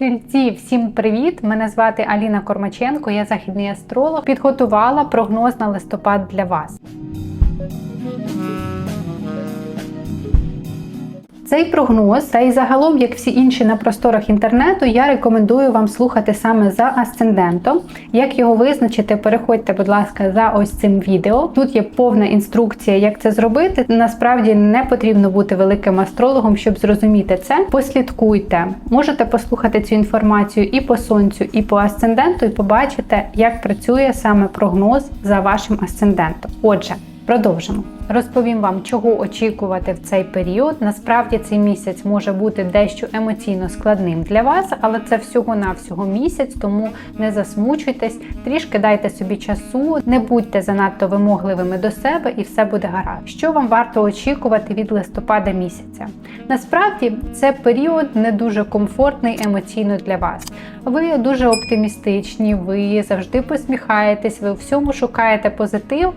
Тільці, всім привіт! Мене звати Аліна Кормаченко, я західний астролог. Підготувала прогноз на листопад для вас. Цей прогноз, та й загалом, як всі інші на просторах інтернету, я рекомендую вам слухати саме за асцендентом. Як його визначити, переходьте, будь ласка, за ось цим відео. Тут є повна інструкція, як це зробити. Насправді не потрібно бути великим астрологом, щоб зрозуміти це. Послідкуйте, можете послухати цю інформацію і по сонцю, і по асценденту, і побачите, як працює саме прогноз за вашим асцендентом. Отже. Продовжимо. Розповім вам, чого очікувати в цей період. Насправді цей місяць може бути дещо емоційно складним для вас, але це всього-навсього місяць, тому не засмучуйтесь, трішки дайте собі часу, не будьте занадто вимогливими до себе і все буде гаразд. Що вам варто очікувати від листопада місяця? Насправді це період не дуже комфортний емоційно для вас. Ви дуже оптимістичні, ви завжди посміхаєтесь, ви у всьому шукаєте позитив.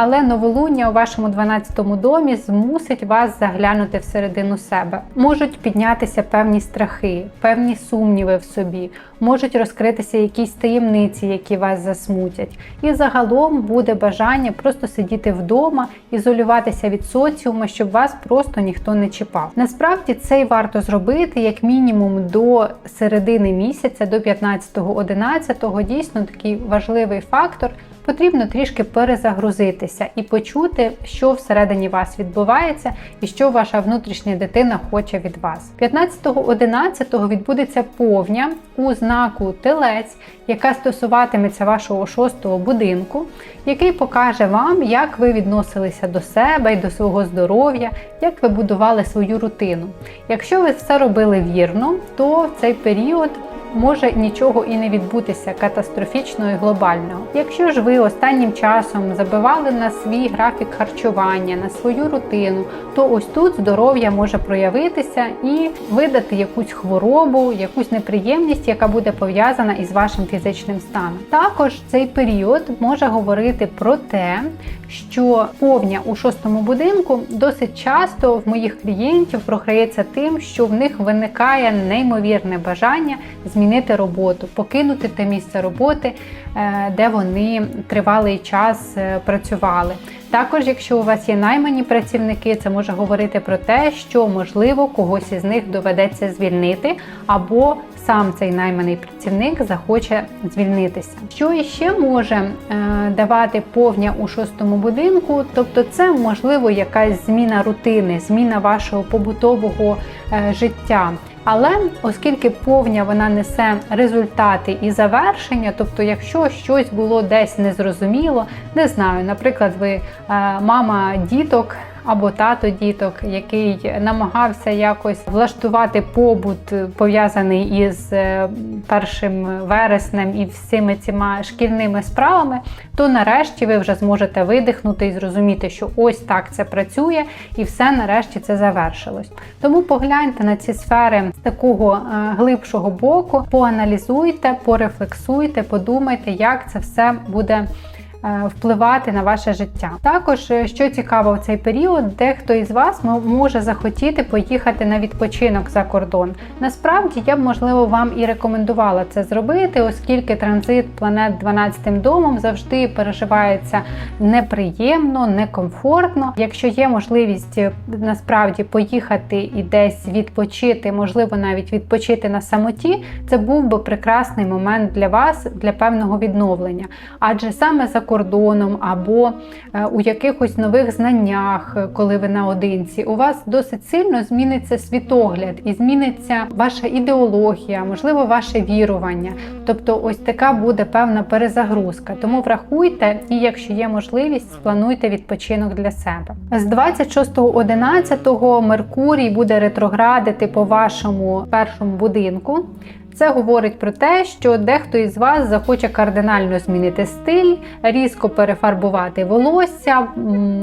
Але новолуння у вашому 12-му домі змусить вас заглянути всередину себе. Можуть піднятися певні страхи, певні сумніви в собі, можуть розкритися якісь таємниці, які вас засмутять. І загалом буде бажання просто сидіти вдома, ізолюватися від соціуму, щоб вас просто ніхто не чіпав. Насправді це й варто зробити як мінімум до середини місяця, до 15-11, дійсно такий важливий фактор потрібно трішки перезагрузитися і почути, що всередині вас відбувається і що ваша внутрішня дитина хоче від вас. 15.11 відбудеться повня у знаку Телець, яка стосуватиметься вашого шостого будинку, який покаже вам, як ви відносилися до себе і до свого здоров'я, як ви будували свою рутину. Якщо ви все робили вірно, то в цей період може нічого і не відбутися катастрофічного і глобального. Якщо ж ви останнім часом забивали на свій графік харчування, на свою рутину, то ось тут здоров'я може проявитися і видати якусь хворобу, якусь неприємність, яка буде пов'язана із вашим фізичним станом. Також цей період може говорити про те, що повня у шостому будинку досить часто в моїх клієнтів програється тим, що в них виникає неймовірне бажання змінити роботу, покинути те місце роботи, е, де вони тривалий час е, працювали. Також, якщо у вас є наймані працівники, це може говорити про те, що можливо когось із них доведеться звільнити, або сам цей найманий працівник захоче звільнитися. Що іще може е, давати повня у шостому будинку? Тобто, це можливо якась зміна рутини, зміна вашого побутового життя. Але оскільки повня вона несе результати і завершення, тобто, якщо щось було десь незрозуміло, не знаю, наприклад, ви е, мама діток або тато діток, який намагався якось влаштувати побут, пов'язаний із е, першим вереснем і всіми цими шкільними справами, то нарешті ви вже зможете видихнути і зрозуміти, що ось так це працює, і все нарешті це завершилось. Тому погляньте на ці сфери з такого е, глибшого боку, поаналізуйте, порефлексуйте, подумайте, як це все буде. Е, впливати на ваше життя. Також, е, що цікаво в цей період, дехто із вас може захотіти поїхати на відпочинок за кордон. Насправді я б, можливо, вам і рекомендувала це зробити, оскільки транзит планет 12 домом завжди переживається неприємно, некомфортно. Якщо є можливість е, насправді поїхати і десь відпочити, можливо, навіть відпочити на самоті, це був би прекрасний момент для вас, для певного відновлення. Адже саме за кордоном або е, у якихось нових знаннях, е, коли ви наодинці, у вас досить сильно зміниться світогляд і зміниться ваша ідеологія, можливо, ваше вірування. Тобто, ось така буде певна перезагрузка. Тому врахуйте і, якщо є можливість, сплануйте відпочинок для себе. З 26.11 Меркурій буде ретроградити по вашому першому будинку. Це говорить про те, що дехто із вас захоче кардинально змінити стиль, різко перефарбувати волосся,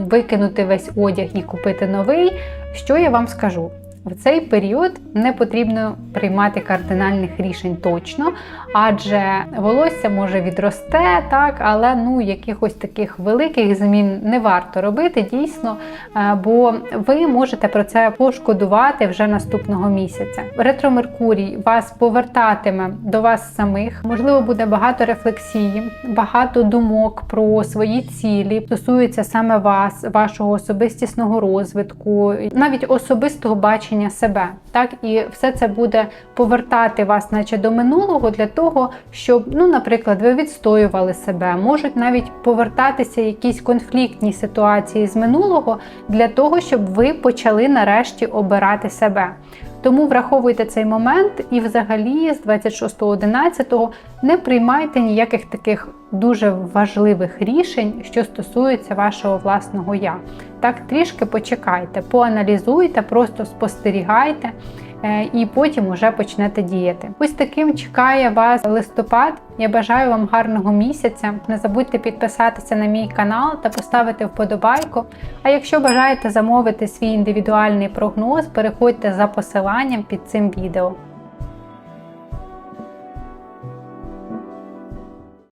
викинути весь одяг і купити новий. Що я вам скажу? В цей період не потрібно приймати кардинальних рішень точно, адже волосся може відросте, так, але ну якихось таких великих змін не варто робити дійсно, е, бо ви можете про це пошкодувати вже наступного місяця. Ретро Меркурій вас повертатиме до вас самих. Можливо, буде багато рефлексії, багато думок про свої цілі, стосується саме вас, вашого особистісного розвитку, навіть особистого бачення себе. Так і все це буде повертати вас, наче до минулого, для того, щоб, ну, наприклад, ви відстоювали себе, можуть навіть повертатися якісь конфліктні ситуації з минулого для того, щоб ви почали нарешті обирати себе. Тому враховуйте цей момент і, взагалі, з 26.11 не приймайте ніяких таких дуже важливих рішень, що стосуються вашого власного я. Так, трішки почекайте, поаналізуйте, просто спостерігайте. е, І потім уже почнете діяти. Ось таким чекає вас листопад. Я бажаю вам гарного місяця. Не забудьте підписатися на мій канал та поставити вподобайку. А якщо бажаєте замовити свій індивідуальний прогноз, переходьте за посиланням під цим відео.